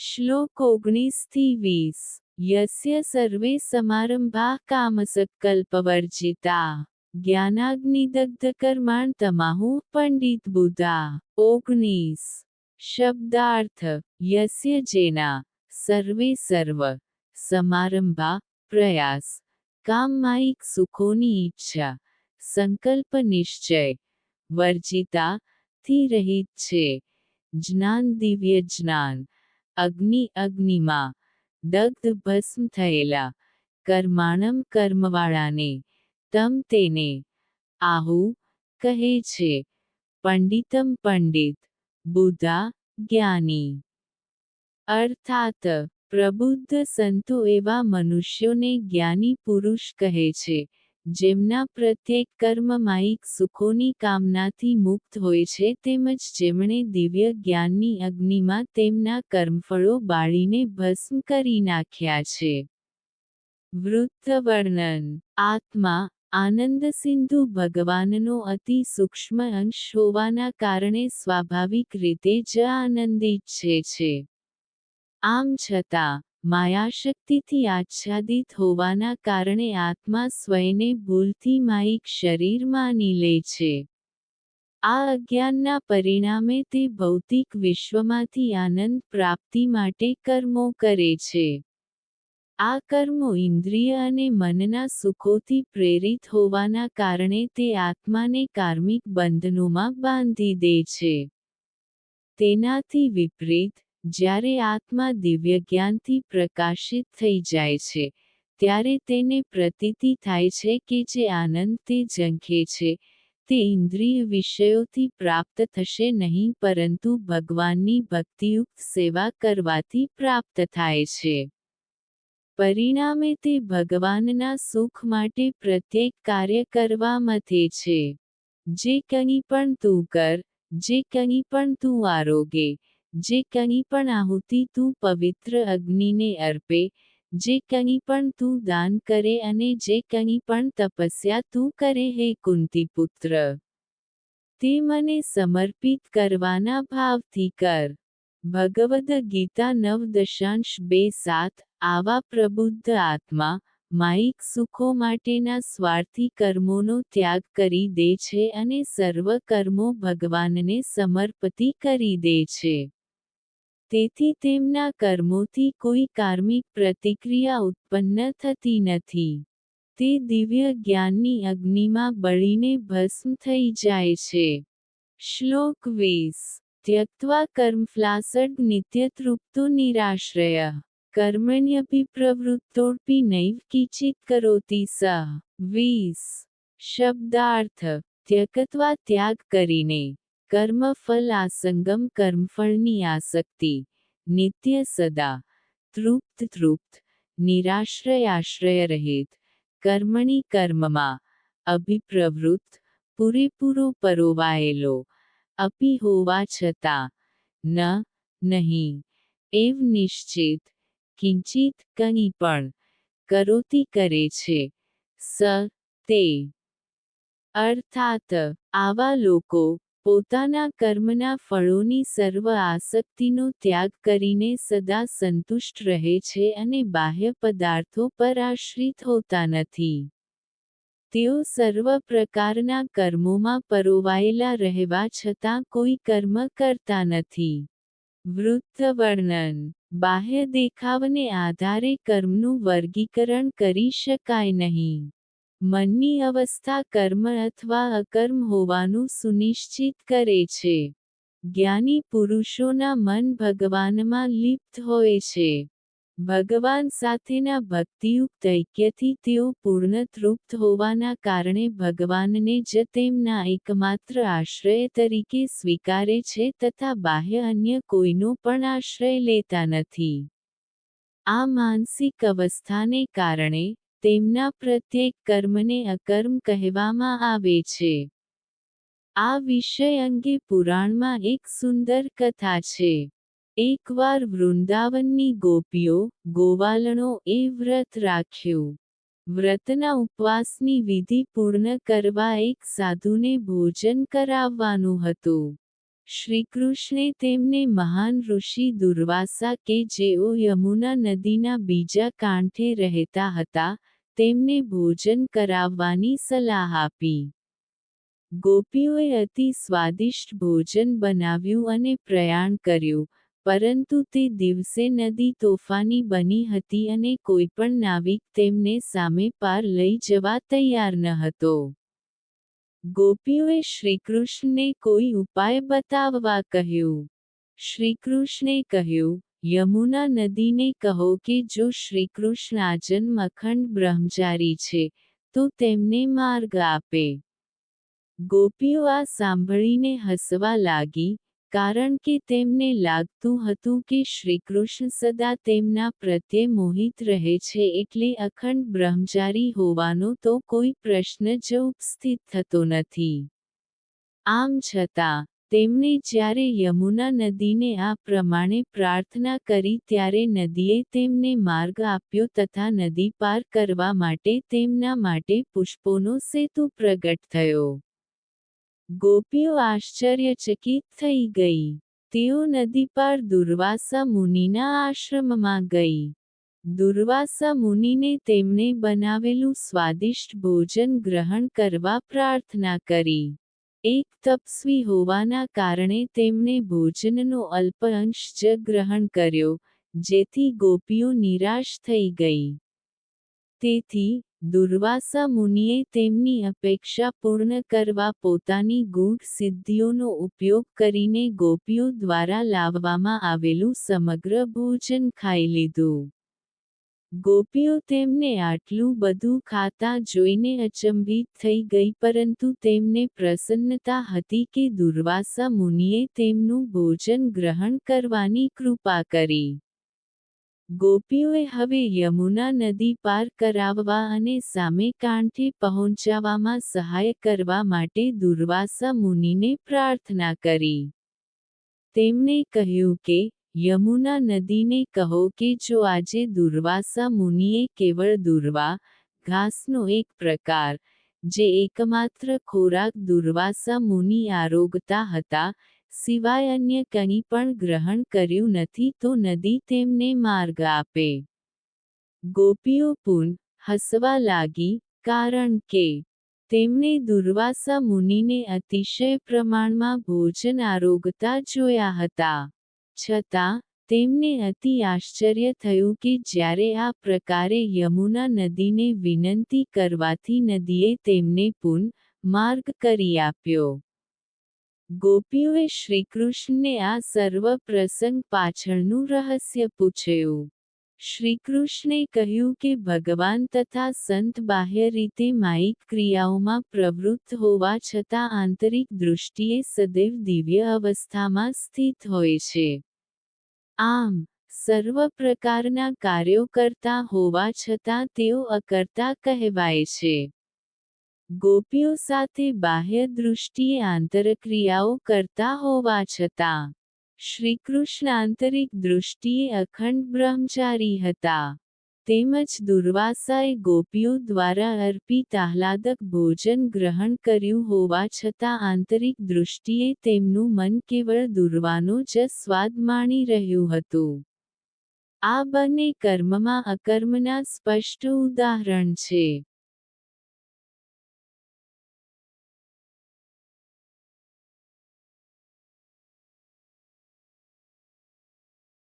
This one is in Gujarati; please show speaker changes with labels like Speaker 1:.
Speaker 1: શ્લોક ઓગણીસથી વીસ. યસ્ય સર્વે સમારંભા કામસત્કલ્પવર્જિતા. જ્ઞાનાગ્નિદગ્ધ કર્માણ તમાહુ પંડિત બુધા ઓગણીસ. શબ્દાર્થ. યસ્ય જેના. સર્વે સર્વ. સમારંભા. પ્રયાસ. કામમાયિક સુખોની ઈચ્છા. સંકલ્પ નિશ્ચય. વર્જિતા. થી રહિત છે. જ્ઞાન દિવ્ય જ્ઞાન. અગ્નિ અગ્નિમાં દગ્ધ ભસ્મ થયેલા કર્માણમ કર્મવાળાને તમ તેને આહુ કહે છે, પંડિતમ પંડિત બુદ્ધા જ્ઞાની. અર્થાત, પ્રબુદ્ધ સંતો એવા મનુષ્યોને જ્ઞાની પુરુષ કહે છે જેમના પ્રત્યેક કર્મમાયિક સુખોની કામનાથી મુક્ત હોય છે તેમજ જેમણે દિવ્ય જ્ઞાનની અગ્નિમાં તેમના કર્મફળો બાળીને ભસ્મ કરી નાખ્યા છે. વૃત્ત વર્ણન આત્મા, આનંદ સિંધુ ભગવાનનો અતિ સૂક્ષ્મ અંશ હોવાના કારણે સ્વાભાવિક રીતે જ આનંદિત છે. આમ છતાં માયાશક્તિથી આચ્છાદિત હોવાના કારણે આત્મા સ્વયને ભૂલથી માયિક શરીર માની લે છે. આ અજ્ઞાનના પરિણામે તે ભૌતિક વિશ્વમાંથી આનંદ પ્રાપ્તિ માટે કર્મો કરે છે. આ કર્મો ઇન્દ્રિય અને મનના સુખોથી પ્રેરિત હોવાના કારણે તે આત્માને કાર્મિક બંધનોમાં બાંધી દે છે. તેનાથી વિપરીત જ્યારે આત્મા દિવ્ય જ્ઞાનથી પ્રકાશિત થઈ જાય છે, ત્યારે તેને પ્રતીતિ થાય છે કે જે આનંદ તે ઝંખે છે, તે ઇન્દ્રિય વિષયોથી પ્રાપ્ત થશે નહીં પરંતુ ભગવાનની ભક્તિયુક્ત સેવા કરવાથી પ્રાપ્ત થાય છે. પરિણામે તે ભગવાનના સુખ માટે પ્રત્યેક કાર્ય કરવા મથે છે. જે કંઈ પણ તું કર, જે કંઈ પણ તું આરોગે જે કંઈ પણ આહુતિ તું પવિત્ર અગ્નિને અર્પે, જે કંઈ પણ તું દાન કરે અને જે કંઈ પણ તપસ્યા તું કરે હે કુંતીપુત્ર. તે મને સમર્પિત કરવાના ભાવથી કર. ભગવદ ગીતા નવ દશાંશ બે સાત, આવા પ્રબુદ્ધ આત્મા માયિક સુખો માટેના સ્વાર્થી કર્મોનો ત્યાગ કરી દે છે અને સર્વ કર્મો ભગવાનને સમર્પિત કરી દે છે. તેથી તેમના કર્મોથી કોઈ કાર્મિક પ્રતિક્રિયા ઉત્પન્ન થતી નથી. તે દિવ્ય જ્ઞાનની અગ્નિમાં બળીને ભસ્મ થઈ જાય છે. શ્લોક વીસ. ત્યક્ત્વા કર્મફ્લાસડ નિત્યતૃપ્તો નિરાશ્રય. કર્મણ્યપી પ્રવૃત્તોપી નૈવ કિચિત કરોતિ સ. વીસ. શબ્દાર્થ. ત્યકત્વા ત્યાગ કરીને. કર્મફલ આસંગમ કર્મફળની આસક્તિ, નિત્ય સદા, તૃપ્ત તૃપ્ત, નિરાશ્રય આશ્રય રહિત, કર્મણી કર્મમાં, અભિપ્રવૃત્ત, પૂરેપૂરો પરોવાયેલો, અપી હોવા છતાં, ન, નહીં, એવ નિશ્ચિત, કિંચિત કંઈ પણ, કરોતી કરે છે, સ, તે. અર્થાત, આવા લોકો પોતાના કર્મના ફળોની સર્વ આસક્તિનો ત્યાગ કરીને સદા સંતુષ્ટ રહે છે અને બાહ્ય પદાર્થો પર આશ્રિત હોતા નથી. તેઓ સર્વ પ્રકારના કર્મોમાં પરોવાયેલા રહેવા છતાં કોઈ કર્મ કરતા નથી. વૃત્ત વર્ણન. બાહ્ય દેખાવને આધારે કર્મનું વર્ગીકરણ કરી શકાય નહીં. મનની અવસ્થા કર્મ અથવા અકર્મ હોવાનું સુનિશ્ચિત કરે છે. જ્ઞાની પુરુષોના મન ભગવાનમાં લિપ્ત હોય છે. ભગવાન સાથેના ભક્તિયુક્ત ઐક્યથી તેઓ પૂર્ણ તૃપ્ત હોવાના કારણે ભગવાનને જ તેમના એકમાત્ર આશ્રય તરીકે સ્વીકારે છે તથા બાહ્ય અન્ય કોઈનો પણ આશ્રય લેતા નથી. આ માનસિક અવસ્થાને કારણે તેમના પ્રત્યેક કર્મને અકર્મ કહેવામાં આવે છે. આ વિષય અંગે પુરાણમાં એક સુંદર કથા છે. એકવાર વૃંદાવનની ગોપીઓ, ગોવાલણો એ વ્રત રાખ્યું. વ્રતના ઉપવાસની વિધિ પૂર્ણ કરવા એક સાધુને ભોજન કરાવવાનું હતું. શ્રીકૃષ્ણે તેમને મહાન ઋષિ દુર્વાસા કે જેઓ યમુના નદીના બીજા કાંઠે રહેતા હતા, તેમને ભોજન કરાવવાની સલાહ આપી. ગોપીઓએ અતિ સ્વાદિષ્ટ ભોજન બનાવ્યું અને પ્રયાણ કર્યું, પરંતુ તે દિવસે નદી તોફાની બની હતી અને કોઈપણ નાવિક તેમને સામે પાર લઈ જવા તૈયાર ન હતો. ગોપીઓએ શ્રીકૃષ્ણને કોઈ ઉપાય બતાવવા કહ્યું. શ્રીકૃષ્ણે કહ્યું, યમુના નદીને કહો કે જો શ્રીકૃષ્ણ આજન્મ અખંડ બ્રહ્મચારી છે, તો તેમને માર્ગ આપે. ગોપીઓ આ સાંભળીને હસવા લાગી કારણ કે તેમને લાગતું હતું કે શ્રીકૃષ્ણ સદા તેમના પ્રત્યે મોહિત રહે છે એટલે અખંડ બ્રહ્મચારી હોવાનો તો કોઈ પ્રશ્ન જ ઉપસ્થિત થતો નથી. આમ છતાં, તેમણે જ્યારે યમુના નદીને આ પ્રમાણે પ્રાર્થના કરી ત્યારે નદીએ તેમને માર્ગ આપ્યો તથા નદી પાર કરવા માટે તેમના માટે પુષ્પોનો સેતુ પ્રગટ થયો. ગોપીઓ આશ્ચર્યચકિત થઈ ગઈ. તેઓ નદી પાર દુર્વાસા મુનિના આશ્રમમાં ગઈ. દુર્વાસા મુનિને તેમણે બનાવેલું સ્વાદિષ્ટ ભોજન ગ્રહણ કરવા પ્રાર્થના કરી. એક તપસ્વી હોવાના કારણે તેમણે ભોજનનો અલ્પ અંશ જ ગ્રહણ કર્યો, જેથી ગોપીઓ નિરાશ થઈ ગઈ. તેથી દુર્વાસા મુનિએ તેમની અપેક્ષા પૂર્ણ કરવા પોતાની ગૂઢ સિદ્ધિઓનો ઉપયોગ કરીને ગોપીઓ દ્વારા લાવવામાં આવેલું સમગ્ર ભોજન ખાઈ લીધું. ગોપીઓ તેમને આટલું બધું ખાતા જોઈને અચંબિત થઈ ગઈ પરંતુ તેમને પ્રસન્નતા હતી કે દુર્વાસા મુનિએ તેમનું ભોજન ગ્રહણ કરવાની કૃપા કરી. ગોપીઓએ હવે યમુના નદી પાર કરાવવા અને સામે કાંઠે પહોંચાવામાં સહાય કરવા માટે દુર્વાસા મુનિને પ્રાર્થના કરી. તેમણે કહ્યું કે, યમુના નદીને કહો કે જો આજે દુર્વાસા મુનિએ કેવળ દુર્વા, ઘાસનો એક પ્રકાર, જે એકમાત્ર ખોરાક દુર્વાસા મુનિ આરોગતા હતા સિવાય અન્ય કંઈ પણ ગ્રહણ કર્યું નથી તો નદી તેમને માર્ગ આપે. ગોપીઓ પુન હસવા લાગી કારણ કે તેમણે દુર્વાસા મુનિને અતિશય પ્રમાણમાં ભોજન આરોગતા જોયા હતા. છતાં તેમને અતિ આશ્ચર્ય થયું કે જ્યારે આ પ્રકારે યમુના નદીને વિનંતી કરવાથી નદીએ તેમને પુન માર્ગ કરી આપ્યો. ગોપીઓએ શ્રીકૃષ્ણને આ સર્વ પ્રસંગ પાછળનું રહસ્ય પૂછ્યું. શ્રીકૃષ્ણે કહ્યું કે ભગવાન તથા સંત બાહ્ય રીતે માયિક ક્રિયાઓમાં પ્રવૃત્ત હોવા છતાં આંતરિક દૃષ્ટિએ સદૈવ દિવ્ય અવસ્થામાં સ્થિત હોય છે. આમ, સર્વ પ્રકારના કાર્યો કરતા હોવા છતાં તેઓ અકર્તા કહેવાય છે. ગોપીઓ સાથે બાહ્ય દૃષ્ટિએ આંતરક્રિયાઓ કરતા હોવા છતાં, શ્રીકૃષ્ણ આંતરિક દૃષ્ટિએ અખંડ બ્રહ્મચારી હતા. તેમજ દુર્વાસાએ ગોપીઓ દ્વારા અર્પિત આહલાદક ભોજન ગ્રહણ કર્યું હોવા છતાં આંતરિક દૃષ્ટિએ તેમનું મન કેવળ દુર્વાનો જ સ્વાદ માણી રહ્યું હતું. આ બંને કર્મમાં અકર્મના સ્પષ્ટ ઉદાહરણ છે.